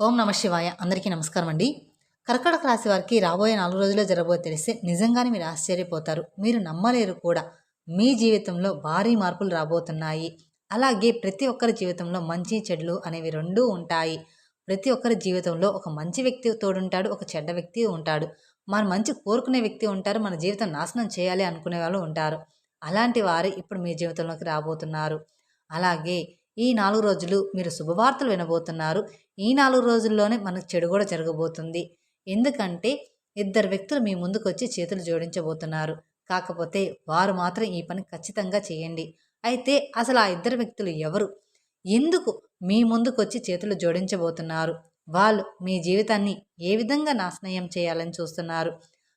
ఓం నమ శివాయ. అందరికీ నమస్కారం అండి. కర్కటక రాశి వారికి రాబోయే నాలుగు రోజుల్లో జరగబోయే తెలిస్తే నిజంగానే మీరు ఆశ్చర్యపోతారు. మీరు నమ్మలేరు కూడా. మీ జీవితంలో భారీ మార్పులు రాబోతున్నాయి. అలాగే ప్రతి ఒక్కరి జీవితంలో మంచి చెడులు అనేవి రెండూ ఉంటాయి. ప్రతి ఒక్కరి జీవితంలో ఒక మంచి వ్యక్తి తోడుంటాడు ఒక చెడ్డ వ్యక్తి ఉంటాడు. మన మంచి కోరుకునే వ్యక్తి ఉంటారు మన జీవితం నాశనం చేయాలి అనుకునే వాళ్ళు ఉంటారు. అలాంటి వారు ఇప్పుడు మీ జీవితంలోకి రాబోతున్నారు. అలాగే ఈ నాలుగు రోజులు మీరు శుభవార్తలు వినబోతున్నారు. ఈ నాలుగు రోజుల్లోనే మనకు చెడు కూడా జరగబోతుంది. ఎందుకంటే ఇద్దరు వ్యక్తులు మీ ముందుకు వచ్చి చేతులు జోడించబోతున్నారు. కాకపోతే వారు మాత్రం ఈ పని ఖచ్చితంగా చేయండి. అయితే అసలు ఆ ఇద్దరు వ్యక్తులు ఎవరు? ఎందుకు మీ ముందుకు వచ్చి చేతులు జోడించబోతున్నారు? వాళ్ళు మీ జీవితాన్ని ఏ విధంగా నాశనయం చేయాలని చూస్తున్నారు?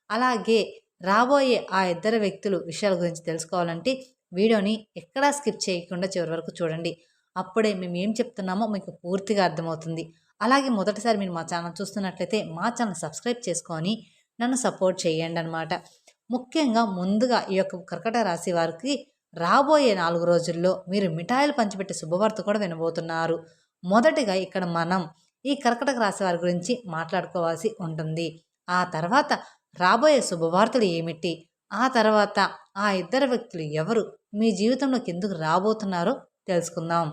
అలాగే రాబోయే ఆ ఇద్దరు వ్యక్తులు విషయాల గురించి తెలుసుకోవాలంటే వీడియోని ఎక్కడా స్కిప్ చేయకుండా చివరి వరకు చూడండి. అప్పుడే మేము ఏం చెప్తున్నామో మీకు పూర్తిగా అర్థమవుతుంది. అలాగే మొదటిసారి మీరు మా ఛానల్ చూస్తున్నట్లయితే మా ఛానల్ సబ్స్క్రైబ్ చేసుకొని నన్ను సపోర్ట్ చేయండి అనమాట ముఖ్యంగా ముందుగా ఈ యొక్క కర్కట రాశి వారికి రాబోయే నాలుగు రోజుల్లో మీరు మిఠాయిలు పంచిపెట్టే శుభవార్త కూడా వినబోతున్నారు. మొదటిగా ఇక్కడ మనం ఈ కర్కటక రాశి వారి గురించి మాట్లాడుకోవాల్సి ఉంటుంది. ఆ తర్వాత రాబోయే శుభవార్తలు ఏమిటి? ఆ తర్వాత ఆ ఇద్దరు వ్యక్తులు ఎవరు? మీ జీవితంలోకి ఎందుకు రాబోతున్నారో తెలుసుకుందాం.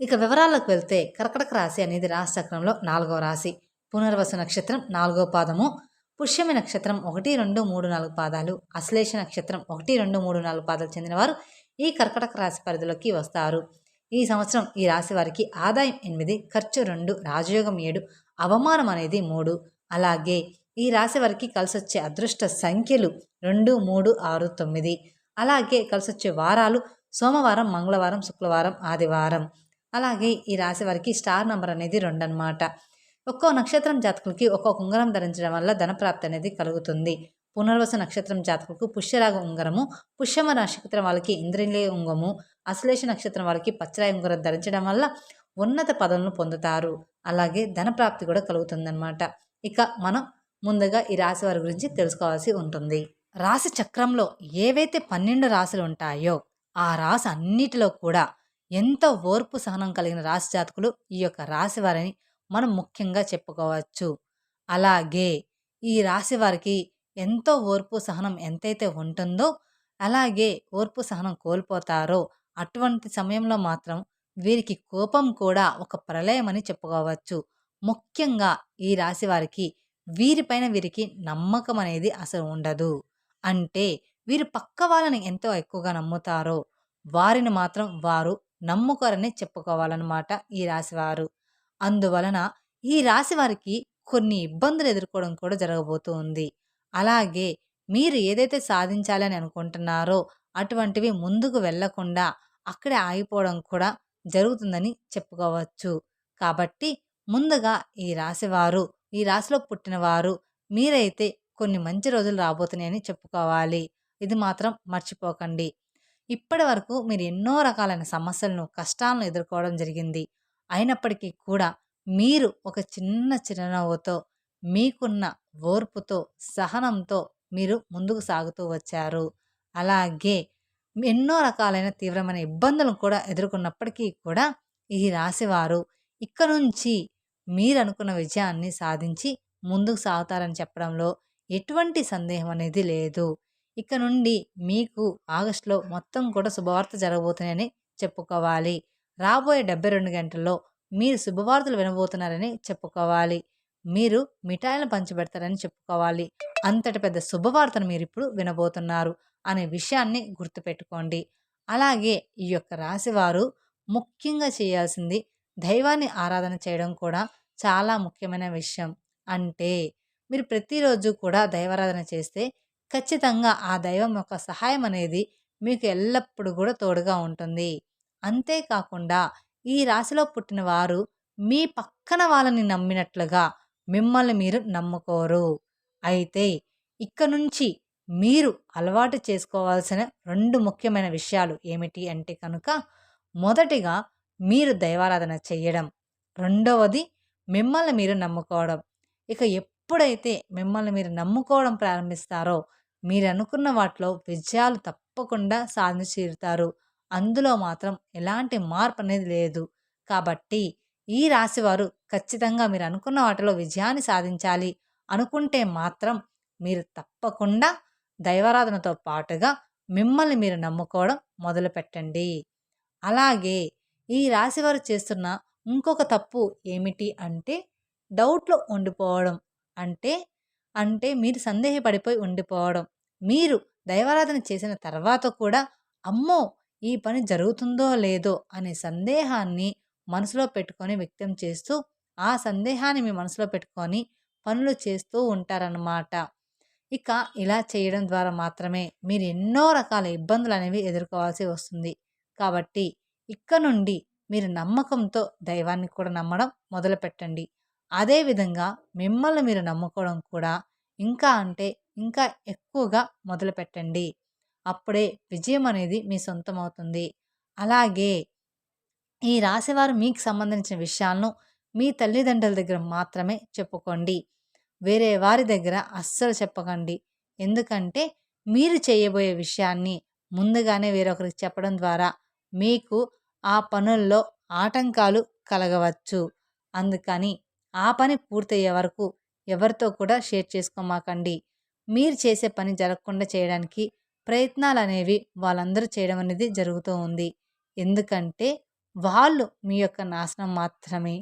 ఇక వివరాలకు వెళ్తే కర్కటక రాశి అనేది రాశి చక్రంలో నాలుగవ రాశి. పునర్వసు నక్షత్రం నాలుగో పాదము. పుష్యమి నక్షత్రం ఒకటి రెండు మూడు నాలుగు పాదాలు. అశ్లేష నక్షత్రం ఒకటి రెండు మూడు నాలుగు పాదాలు చెందినవారు ఈ కర్కటక రాశి పరిధిలోకి వస్తారు. ఈ సంవత్సరం ఈ రాశి వారికి ఆదాయం ఎనిమిది ఖర్చు రెండు రాజయోగం ఏడు అవమానం అనేది మూడు. అలాగే ఈ రాశి వారికి కలిసొచ్చే అదృష్ట సంఖ్యలు రెండు మూడు ఆరు తొమ్మిది. అలాగే కలిసొచ్చే వారాలు సోమవారం మంగళవారం శుక్రవారం ఆదివారం. అలాగే ఈ రాశి వారికి స్టార్ నంబర్ అనేది రెండు అనమాట ఒక్కో నక్షత్రం జాతకులకి ఒక్కొక్క ఉంగరం ధరించడం వల్ల ధనప్రాప్తి అనేది కలుగుతుంది. పునర్వస నక్షత్రం జాతకులకు పుష్యరాగ ఉంగరము పుష్యమ నక్షత్రం వాళ్ళకి ఇంద్రియ ఉంగము అశ్లేష నక్షత్రం వాళ్ళకి పచ్చరాయి ఉంగరం ధరించడం వల్ల ఉన్నత పదవులను పొందుతారు. అలాగే ధనప్రాప్తి కూడా కలుగుతుందన్నమాట. ఇక మనం ముందుగా ఈ రాశి వారి గురించి తెలుసుకోవాల్సి ఉంటుంది. రాశి చక్రంలో ఏవైతే పన్నెండు రాశులు ఉంటాయో ఆ రాశి అన్నిటిలో కూడా ఎంతో ఓర్పు సహనం కలిగిన రాశి జాతకులు ఈ యొక్క రాశి వారిని మనం ముఖ్యంగా చెప్పుకోవచ్చు. అలాగే ఈ రాశి వారికి ఎంతో ఓర్పు సహనం ఎంతైతే ఉంటుందో అలాగే ఓర్పు సహనం కోల్పోతారో అటువంటి సమయంలో మాత్రం వీరికి కోపం కూడా ఒక ప్రళయమని చెప్పుకోవచ్చు. ముఖ్యంగా ఈ రాశి వారికి వీరిపైన వీరికి నమ్మకం అనేది అసలు ఉండదు. అంటే వీరు పక్క వాళ్ళని ఎంతో ఎక్కువగా నమ్ముతారో వారిని మాత్రం వారు నమ్ముకోరని చెప్పుకోవాలన్నమాట ఈ రాశివారు. అందువలన ఈ రాశి వారికి కొన్ని ఇబ్బందులు ఎదుర్కోవడం కూడా జరగబోతూ ఉంది. అలాగే మీరు ఏదైతే సాధించాలని అనుకుంటున్నారో అటువంటివి ముందుకు వెళ్ళకుండా అక్కడే ఆగిపోవడం కూడా జరుగుతుందని చెప్పుకోవచ్చు. కాబట్టి ముందుగా ఈ రాశివారు ఈ రాశిలో పుట్టినవారు మీరైతే కొన్ని మంచి రోజులు రాబోతున్నాయని చెప్పుకోవాలి. ఇది మాత్రం మర్చిపోకండి. ఇప్పటి వరకు మీరు ఎన్నో రకాలైన సమస్యలను కష్టాలను ఎదుర్కోవడం జరిగింది. అయినప్పటికీ కూడా మీరు ఒక చిన్న చిరునవ్వుతో మీకున్న ఓర్పుతో సహనంతో మీరు ముందుకు సాగుతూ వచ్చారు. అలాగే ఎన్నో రకాలైన తీవ్రమైన ఇబ్బందులను కూడా ఎదుర్కొన్నప్పటికీ కూడా ఈ రాశివారు ఇక్కడ నుంచి మీరు అనుకున్న విజయాన్ని సాధించి ముందుకు సాగుతారని చెప్పడంలో ఎటువంటి సందేహం అనేది లేదు. ఇక నుండి మీకు ఆగస్టులో మొత్తం కూడా శుభవార్త జరగబోతున్నాయని చెప్పుకోవాలి. రాబోయే డెబ్బై రెండు గంటల్లో మీరు శుభవార్తలు వినబోతున్నారని చెప్పుకోవాలి. మీరు మిఠాయిలను పంచిపెడతారని చెప్పుకోవాలి. అంతటి పెద్ద శుభవార్తను మీరు ఇప్పుడు వినబోతున్నారు అనే విషయాన్ని గుర్తుపెట్టుకోండి. అలాగే ఈ యొక్క రాశివారు ముఖ్యంగా చేయాల్సింది దైవాన్ని ఆరాధన చేయడం కూడా చాలా ముఖ్యమైన విషయం. అంటే మీరు ప్రతిరోజు కూడా దైవారాధన చేస్తే ఖచ్చితంగా ఆ దైవం యొక్క సహాయం అనేది మీకు ఎల్లప్పుడూ కూడా తోడుగా ఉంటుంది. అంతేకాకుండా ఈ రాశిలో పుట్టిన వారు మీ పక్కన వాళ్ళని నమ్మినట్లుగా మిమ్మల్ని మీరు నమ్ముకోరు. అయితే ఇక్క నుంచి మీరు అలవాటు చేసుకోవాల్సిన రెండు ముఖ్యమైన విషయాలు ఏమిటి అంటే కనుక మొదటిగా మీరు దైవారాధన చేయడం. రెండవది మిమ్మల్ని మీరు నమ్ముకోవడం. ఇక ఎప్పుడైతే మిమ్మల్ని మీరు నమ్ముకోవడం ప్రారంభిస్తారో మీరు అనుకున్న వాటిలో విజయాలు తప్పకుండా సాధించీరుతారు అందులో మాత్రం ఎలాంటి మార్పు అనేది లేదు. కాబట్టి ఈ రాశివారు ఖచ్చితంగా మీరు అనుకున్న వాటిలో విజయాన్ని సాధించాలి. అనుకుంటే మాత్రం మీరు తప్పకుండా దైవారాధనతో పాటుగా మిమ్మల్ని మీరు నమ్ముకోవడం మొదలు పెట్టండి అలాగే ఈ రాశివారు చేస్తున్న ఇంకొక తప్పు ఏమిటి అంటే డౌట్లో ఉండిపోవడం. అంటే అంటే మీరు సందేహపడిపోయి ఉండిపోవడం. మీరు దైవారాధన చేసిన తర్వాత కూడా అమ్మో! ఈ పని జరుగుతుందో లేదో అనే సందేహాన్ని మనసులో పెట్టుకొని వ్యక్తం చేస్తూ ఆ సందేహాన్ని మీ మనసులో పెట్టుకొని పనులు చేస్తూ ఉంటారన్నమాట. ఇక ఇలా చేయడం ద్వారా మాత్రమే మీరు ఎన్నో రకాల ఇబ్బందులు అనేవి ఎదుర్కోవాల్సి వస్తుంది. కాబట్టి ఇక్క నుండి మీరు నమ్మకంతో దైవాన్ని కూడా నమ్మడం మొదలుపెట్టండి. అదేవిధంగా మిమ్మల్ని మీరు నమ్ముకోవడం కూడా ఇంకా అంటే ఇంకా ఎక్కువగా మొదలుపెట్టండి అప్పుడే విజయం అనేది మీ సొంతం అవుతుంది. అలాగే ఈ రాశివారు మీకు సంబంధించిన విషయాలను మీ తల్లిదండ్రుల దగ్గర మాత్రమే చెప్పుకోండి. వేరే వారి దగ్గర అస్సలు చెప్పకండి. ఎందుకంటే మీరు చేయబోయే విషయాన్ని ముందుగానే వేరొకరికి చెప్పడం ద్వారా మీకు ఆ పనుల్లో ఆటంకాలు కలగవచ్చు. అందుకని ఆ పని పూర్తయ్యే వరకు ఎవరితో కూడా షేర్ చేసుకోమాకండి. మీరు చేసే పని జరగకుండా చేయడానికి ప్రయత్నాలు అనేవి వాళ్ళందరూ చేయడం అనేది జరుగుతూ ఉంది. ఎందుకంటే వాళ్ళు మీ యొక్క నాశనం మాత్రమే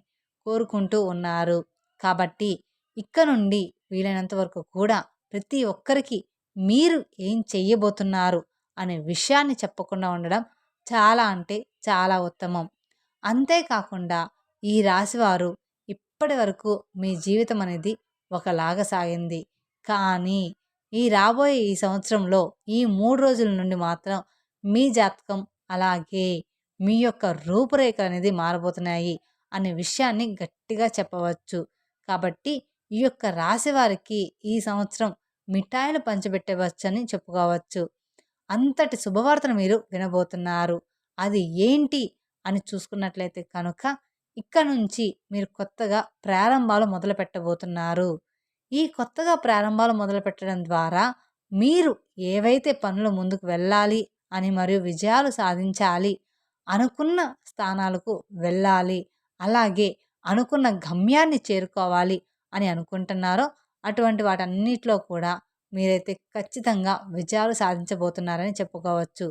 కోరుకుంటూ ఉన్నారు. కాబట్టి ఇక్కడ నుండి వీలైనంత వరకు కూడా ప్రతి ఒక్కరికి మీరు ఏం చెయ్యబోతున్నారు అనే విషయాన్ని చెప్పకుండా ఉండడం చాలా అంటే చాలా ఉత్తమం. అంతేకాకుండా ఈ రాశివారు ఇప్పటి వరకు మీ జీవితం అనేది ఒకలాగా సాగింది. కానీ ఈ రాబోయే ఈ సంవత్సరంలో ఈ మూడు రోజుల నుండి మాత్రం మీ జాతకం అలాగే మీ యొక్క రూపురేఖ అనేది మారబోతున్నాయి అనే విషయాన్ని గట్టిగా చెప్పవచ్చు. కాబట్టి ఈ యొక్క రాశి వారికి ఈ సంవత్సరం మిఠాయిలు పంచిపెట్టవచ్చని చెప్పుకోవచ్చు. అంతటి శుభవార్తను మీరు వినబోతున్నారు. అది ఏంటి అని చూసుకున్నట్లయితే కనుక ఇక్కడ నుంచి మీరు కొత్తగా ప్రారంభాలు మొదలు పెట్టబోతున్నారు. ఈ కొత్తగా ప్రారంభాలు మొదలు పెట్టడం ద్వారా మీరు ఏవైతే పనులు ముందుకు వెళ్ళాలి అని మరియు విజయాలు సాధించాలి అనుకున్న స్థానాలకు వెళ్ళాలి అలాగే అనుకున్న గమ్యాన్ని చేరుకోవాలి అని అనుకుంటున్నారో అటువంటి వాటన్నిటిలో కూడా మీరైతే ఖచ్చితంగా విజయాలు సాధించబోతున్నారని చెప్పుకోవచ్చు.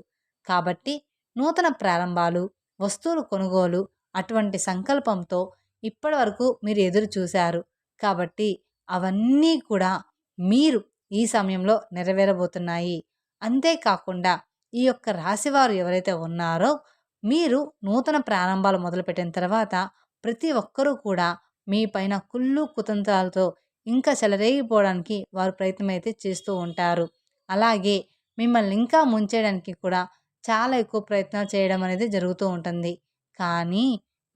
కాబట్టి నూతన ప్రారంభాలు వస్తువులు కొనుగోలు అటువంటి సంకల్పంతో ఇప్పటి వరకు మీరు ఎదురు చూశారు. కాబట్టి అవన్నీ కూడా మీరు ఈ సమయంలో నెరవేరబోతున్నాయి. అంతేకాకుండా ఈ యొక్క రాశివారు ఎవరైతే ఉన్నారో మీరు నూతన ప్రారంభాలు మొదలుపెట్టిన తర్వాత ప్రతి ఒక్కరూ కూడా మీ పైన కుళ్ళు కుతంత్రాలతో ఇంకా చెలరేగిపోవడానికి వారు ప్రయత్నం అయితే చేస్తూ ఉంటారు. అలాగే మిమ్మల్ని ఇంకా ముంచేయడానికి కూడా చాలా ఎక్కువ ప్రయత్నాలు చేయడం అనేది జరుగుతూ ఉంటుంది. కానీ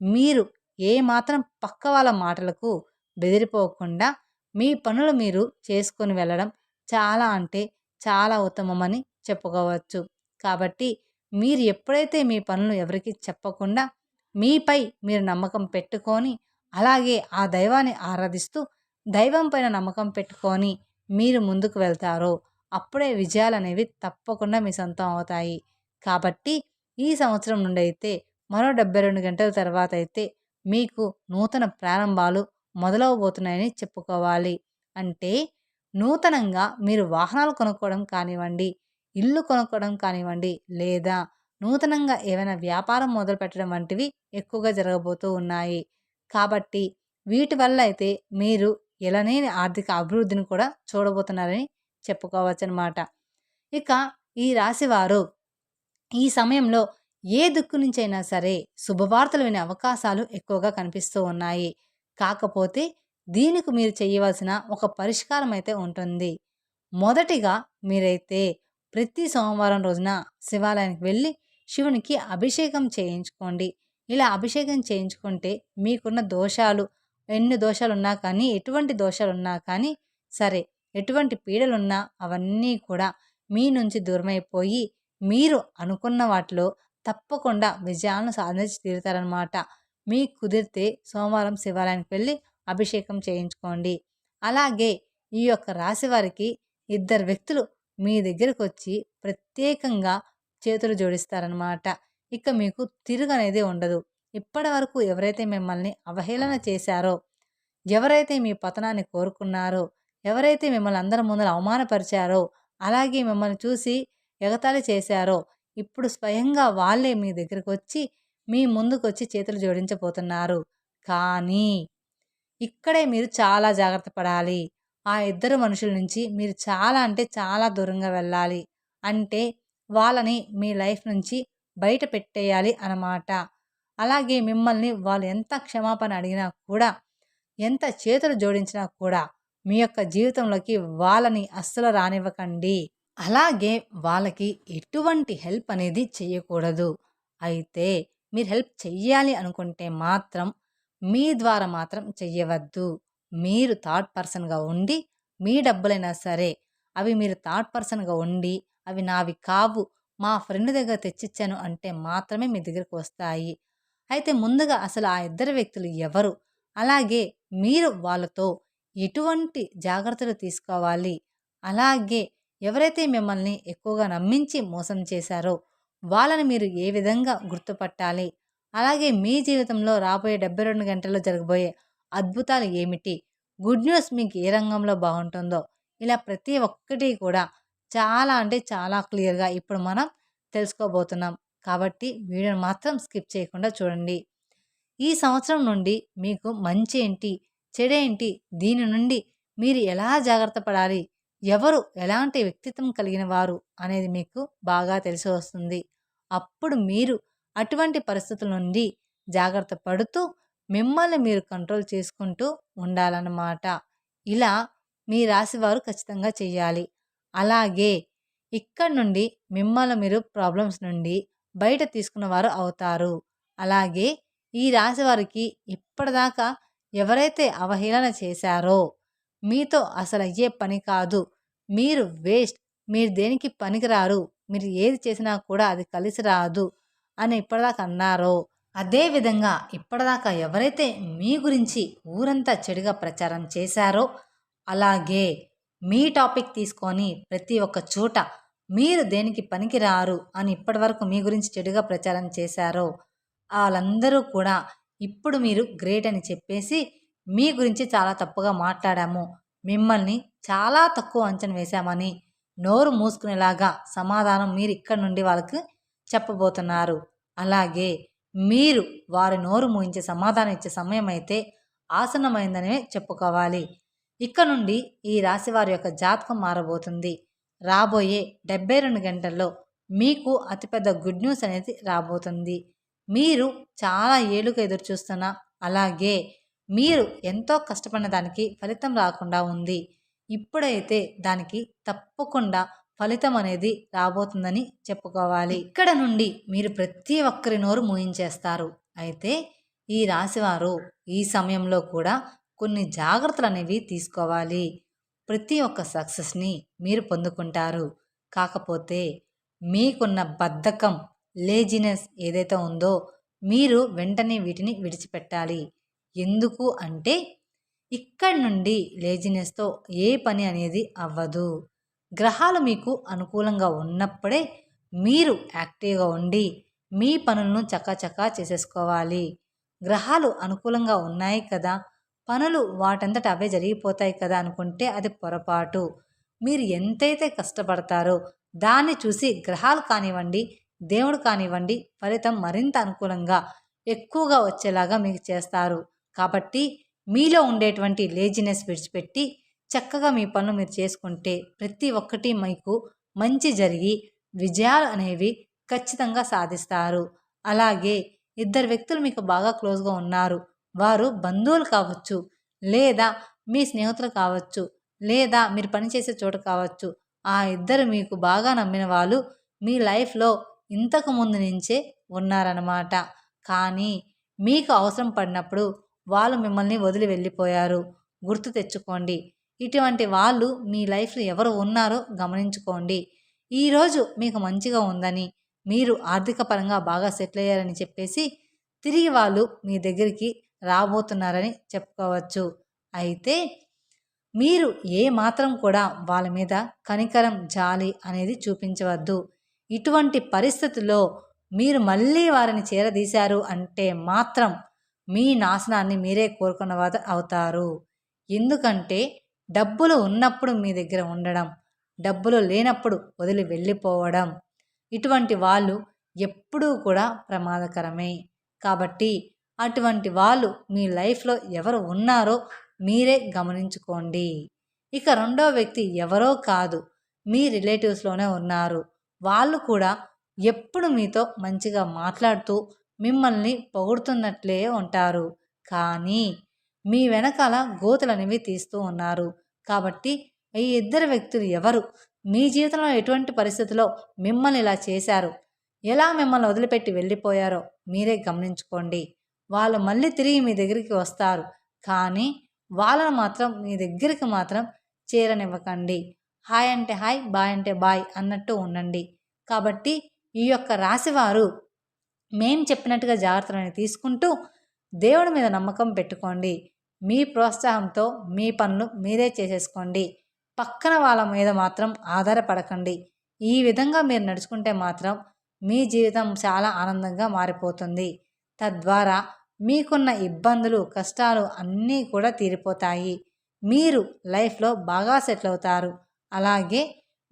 మీరు ఏమాత్రం పక్క వాళ్ళ మాటలకు బెదిరిపోకుండా మీ పనులు మీరు చేసుకొని వెళ్ళడం చాలా అంటే చాలా ఉత్తమమని చెప్పుకోవచ్చు. కాబట్టి మీరు ఎప్పుడైతే మీ పనులు ఎవరికి చెప్పకుండా మీపై మీరు నమ్మకం పెట్టుకొని అలాగే ఆ దైవాన్ని ఆరాధిస్తూ దైవం పైన నమ్మకం పెట్టుకొని మీరు ముందుకు వెళ్తారో అప్పుడే విజయాలు అనేవి తప్పకుండా మీ సొంతం అవుతాయి. కాబట్టి ఈ సంవత్సరం నుండి అయితే మరో డెబ్బై రెండు గంటల తర్వాత అయితే మీకు నూతన ప్రారంభాలు మొదలవబోతున్నాయని చెప్పుకోవాలి. అంటే నూతనంగా మీరు వాహనాలు కొనుక్కోవడం కానివ్వండి ఇల్లు కొనుక్కోవడం కానివ్వండి లేదా నూతనంగా ఏమైనా వ్యాపారం మొదలు పెట్టడం వంటివి ఎక్కువగా జరగబోతూ ఉన్నాయి. కాబట్టి వీటి వల్ల అయితే మీరు ఎలానే ఆర్థిక అభివృద్ధిని కూడా చూడబోతున్నారని చెప్పుకోవచ్చు అనమాట ఇక ఈ రాశివారు ఈ సమయంలో ఏ దిక్కు నుంచైనా సరే శుభవార్తలు వినే అవకాశాలు ఎక్కువగా కనిపిస్తూ ఉన్నాయి. కాకపోతే దీనికి మీరు చేయవలసిన ఒక పరిష్కారం అయితే ఉంటుంది. మొదటిగా మీరైతే ప్రతి సోమవారం రోజున శివాలయానికి వెళ్ళి శివునికి అభిషేకం చేయించుకోండి. ఇలా అభిషేకం చేయించుకుంటే మీకున్న దోషాలు ఎన్ని దోషాలు ఉన్నా కానీ ఎటువంటి దోషాలు ఉన్నా కానీ సరే ఎటువంటి పీడలున్నా అవన్నీ కూడా మీ నుంచి దూరమైపోయి మీరు అనుకున్న వాటిలో తప్పకుండా విజయాలను సాధించి తీరుతారనమాట మీకు కుదిరితే సోమవారం శివాలయానికి వెళ్ళి అభిషేకం చేయించుకోండి. అలాగే ఈ యొక్క రాశి వారికి ఇద్దరు వ్యక్తులు మీ దగ్గరకు వచ్చి ప్రత్యేకంగా చేతులు జోడిస్తారనమాట ఇక మీకు తిరుగు అనేది ఉండదు. ఇప్పటి వరకు ఎవరైతే మిమ్మల్ని అవహేళన చేశారో ఎవరైతే మీ పతనాన్ని కోరుకున్నారో ఎవరైతే మిమ్మల్ని అందరి ముందర అవమానపరిచారో అలాగే మిమ్మల్ని చూసి ఎగతాళి చేశారో ఇప్పుడు స్వయంగా వాళ్ళే మీ దగ్గరకు వచ్చి మీ ముందుకు వచ్చి చేతులు జోడించబోతున్నారు. కానీ ఇక్కడే మీరు చాలా జాగ్రత్త పడాలి. ఆ ఇద్దరు మనుషుల నుంచి మీరు చాలా అంటే చాలా దూరంగా వెళ్ళాలి. అంటే వాళ్ళని మీ లైఫ్ నుంచి బయట పెట్టేయాలి అన్నమాట. అలాగే మిమ్మల్ని వాళ్ళు ఎంత క్షమాపణ అడిగినా కూడా ఎంత చేతులు జోడించినా కూడా మీ యొక్క జీవితంలోకి వాళ్ళని అస్సలు రానివ్వకండి. అలాగే వాళ్ళకి ఎటువంటి హెల్ప్ అనేది చేయకూడదు అయితే మీరు హెల్ప్ చెయ్యాలి అనుకుంటే మాత్రం మీ ద్వారా మాత్రం చెయ్యవద్దు. మీరు థర్డ్ పర్సన్గా ఉండి మీ డబ్బులైనా సరే అవి మీరు థర్డ్ పర్సన్గా ఉండి అవి నావి కావు మా ఫ్రెండ్ దగ్గర తెచ్చిచ్చాను అంటే మాత్రమే మీ దగ్గరకు వస్తాయి. అయితే ముందుగా అసలు ఆ ఇద్దరు వ్యక్తులు ఎవరు? అలాగే మీరు వాళ్ళతో ఎటువంటి జాగ్రత్తలు తీసుకోవాలి? అలాగే ఎవరైతే మిమ్మల్ని ఎక్కువగా నమ్మించి మోసం చేశారో వాళ్ళని మీరు ఏ విధంగా గుర్తుపట్టాలి? అలాగే మీ జీవితంలో రాబోయే డెబ్బై రెండు గంటల్లో జరగబోయే అద్భుతాలు ఏమిటి? గుడ్ న్యూస్ మీకు ఏ రంగంలో బాగుంటుందో? ఇలా ప్రతి ఒక్కటి కూడా చాలా అంటే చాలా క్లియర్గా ఇప్పుడు మనం తెలుసుకోబోతున్నాం. కాబట్టి వీడియోని మాత్రం స్కిప్ చేయకుండా చూడండి. ఈ సంవత్సరం నుండి మీకు మంచి ఏంటి? చెడేంటి దీని నుండి మీరు ఎలా జాగ్రత్త పడాలి? ఎవరు ఎలాంటి వ్యక్తిత్వం కలిగిన వారు అనేది మీకు బాగా తెలిసి వస్తుంది. అప్పుడు మీరు అటువంటి పరిస్థితుల నుండి జాగ్రత్త పడుతూ మిమ్మల్ని మీరు కంట్రోల్ చేసుకుంటూ ఉండాలన్నమాట. ఇలా మీ రాశివారు ఖచ్చితంగా చేయాలి అలాగే ఇక్కడ నుండి మిమ్మల్ని మీరు ప్రాబ్లమ్స్ నుండి బయట తీసుకున్నవారు అవుతారు. అలాగే ఈ రాశి వారికి ఇప్పటిదాకా ఎవరైతే అవహేళన చేశారో మీతో అసలు అయ్యే పని కాదు. మీరు వేస్ట్. మీరు దేనికి పనికిరారు? మీరు ఏది చేసినా కూడా అది కలిసి రాదు అని ఇప్పటిదాకా అన్నారో అదేవిధంగా ఇప్పటిదాకా ఎవరైతే మీ గురించి ఊరంతా చెడుగా ప్రచారం చేశారో అలాగే మీ టాపిక్ తీసుకొని ప్రతి ఒక్క చోట మీరు దేనికి పనికిరారు అని ఇప్పటివరకు మీ గురించి చెడుగా ప్రచారం చేశారో వాళ్ళందరూ కూడా ఇప్పుడు మీరు గ్రేట్ అని చెప్పేసి మీ గురించి చాలా తప్పుగా మాట్లాడాము. మిమ్మల్ని చాలా తక్కువ అంచనా వేశామని నోరు మూసుకునేలాగా సమాధానం మీరు ఇక్కడ నుండి వాళ్ళకి చెప్పబోతున్నారు. అలాగే మీరు వారి నోరు మూయించే సమాధానం ఇచ్చే సమయం అయితే ఆసన్నమైందనే చెప్పుకోవాలి. ఇక్కడ నుండి ఈ రాశి వారి యొక్క జాతకం మారబోతుంది. రాబోయే డెబ్బై రెండు గంటల్లో మీకు అతిపెద్ద గుడ్ న్యూస్ అనేది రాబోతుంది. మీరు చాలా ఏళ్ళుగా ఎదురు చూస్తున్న అలాగే మీరు ఎంతో కష్టపడిన దానికి ఫలితం రాకుండా ఉంది. ఇప్పుడైతే దానికి తప్పకుండా ఫలితం అనేది రాబోతుందని చెప్పుకోవాలి. ఇక్కడ నుండి మీరు ప్రతి ఒక్కరి నోరు మూయించేస్తారు. అయితే ఈ రాశివారు ఈ సమయంలో కూడా కొన్ని జాగ్రత్తలు అనేవి తీసుకోవాలి. ప్రతి ఒక్క సక్సెస్ని మీరు పొందుకుంటారు. కాకపోతే మీకున్న బద్ధకం లేజినెస్ ఏదైతే ఉందో మీరు వెంటనే వీటిని విడిచిపెట్టాలి. ఎందుకు అంటే ఇక్కడి నుండి లేజినెస్తో ఏ పని అనేది అవ్వదు. గ్రహాలు మీకు అనుకూలంగా ఉన్నప్పుడే మీరు యాక్టివ్గా ఉండి మీ పనులను చకాచకా చేసేసుకోవాలి. గ్రహాలు అనుకూలంగా ఉన్నాయి కదా పనులు వాటంతట అవే జరిగిపోతాయి కదా అనుకుంటే అది పొరపాటు. మీరు ఎంతైతే కష్టపడతారో దాన్ని చూసి గ్రహాలు కానివ్వండి దేవుడు కానివ్వండి ఫలితం మరింత అనుకూలంగా ఎక్కువగా వచ్చేలాగా మీకు చేస్తారు. కాబట్టి మీలో ఉండేటువంటి లేజినెస్ విడిచిపెట్టి చక్కగా మీ పనులు మీరు చేసుకుంటే ప్రతి ఒక్కటి మీకు మంచి జరిగి విజయాలు అనేవి ఖచ్చితంగా సాధిస్తారు. అలాగే ఇద్దరు వ్యక్తులు మీకు బాగా క్లోజ్గా ఉన్నారు. వారు బంధువులు కావచ్చు లేదా మీ స్నేహితులు కావచ్చు లేదా మీరు పనిచేసే చోట కావచ్చు ఆ ఇద్దరు మీకు బాగా నమ్మిన వాళ్ళు మీ లైఫ్లో ఇంతకు ముందు నుంచే ఉన్నారన్నమాట. కానీ మీకు అవసరం పడినప్పుడు వాళ్ళు మిమ్మల్ని వదిలి వెళ్ళిపోయారు. గుర్తు తెచ్చుకోండి. ఇటువంటి వాళ్ళు మీ లైఫ్లో ఎవరు ఉన్నారో గమనించుకోండి. ఈరోజు మీకు మంచిగా ఉందని మీరు ఆర్థిక పరంగా బాగా సెటిల్ అయ్యారని చెప్పేసి తిరిగి వాళ్ళు మీ దగ్గరికి రాబోతున్నారని చెప్పుకోవచ్చు. అయితే మీరు ఏ మాత్రం కూడా వాళ్ళ మీద కనికరం జాలి అనేది చూపించవద్దు. ఇటువంటి పరిస్థితుల్లో మీరు మళ్ళీ వారిని చేరదీశారు అంటే మాత్రం మీ నాశనాన్ని మీరే కోరుకున్న అవుతారు. ఎందుకంటే డబ్బులు ఉన్నప్పుడు మీ దగ్గర ఉండడం డబ్బులు లేనప్పుడు వదిలి వెళ్ళిపోవడం. ఇటువంటి వాళ్ళు ఎప్పుడూ కూడా ప్రమాదకరమే. కాబట్టి అటువంటి వాళ్ళు మీ లైఫ్లో ఎవరు ఉన్నారో మీరే గమనించుకోండి. ఇక రెండో వ్యక్తి ఎవరో కాదు మీ రిలేటివ్స్లోనే ఉన్నారు. వాళ్ళు కూడా ఎప్పుడు మీతో మంచిగా మాట్లాడుతూ మిమ్మల్ని పొగుడుతున్నట్లే ఉంటారు. కానీ మీ వెనకాల గోతులనేవి తీస్తూ ఉన్నారు. కాబట్టి ఈ ఇద్దరు వ్యక్తులు ఎవరు? మీ జీవితంలో ఎటువంటి పరిస్థితిలో మిమ్మల్ని ఇలా చేశారు? ఎలా మిమ్మల్ని వదిలిపెట్టి వెళ్ళిపోయారో మీరే గమనించుకోండి. వాళ్ళు మళ్ళీ తిరిగి మీ దగ్గరికి వస్తారు. కానీ వాళ్ళను మాత్రం మీ దగ్గరికి మాత్రం చేరనివ్వకండి. హాయ్ అంటే హాయ్ బాయ్ అంటే బాయ్ అన్నట్టు ఉండండి. కాబట్టి ఈ యొక్క రాశివారు మేం చెప్పినట్టుగా జాగ్రత్తలను తీసుకుంటూ దేవుడి మీద నమ్మకం పెట్టుకోండి. మీ ప్రోత్సాహంతో మీ పనులు మీరే చేసేసుకోండి. పక్కన వాళ్ళ మీద మాత్రం ఆధారపడకండి. ఈ విధంగా మీరు నడుచుకుంటే మాత్రం మీ జీవితం చాలా ఆనందంగా మారిపోతుంది. తద్వారా మీకున్న ఇబ్బందులు కష్టాలు అన్నీ కూడా తీరిపోతాయి. మీరు లైఫ్లో బాగా సెటిల్ అవుతారు. అలాగే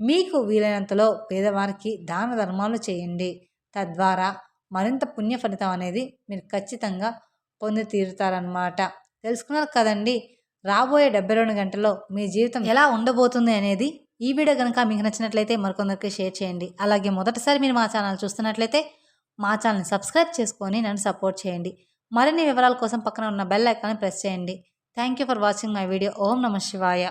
మీకు వీలైనంతలో పేదవారికి దాన ధర్మాలు చేయండి. తద్వారా మరింత పుణ్య ఫలితం అనేది మీరు ఖచ్చితంగా పొంది తీరుతారనమాట తెలుసుకున్నారు కదండి రాబోయే డెబ్బై రెండు గంటల్లో మీ జీవితం ఎలా ఉండబోతుంది అనేది ఈ వీడియో కనుక మీకు నచ్చినట్లయితే మరికొందరికి షేర్ చేయండి. అలాగే మొదటిసారి మీరు మా ఛానల్ చూస్తున్నట్లయితే మా ఛానల్ని సబ్స్క్రైబ్ చేసుకొని నన్ను సపోర్ట్ చేయండి. మరిన్ని వివరాల కోసం పక్కన ఉన్న బెల్ ఐకాన్ని ప్రెస్ చేయండి. Thank you for watching my video. ఓం నమ శివాయ.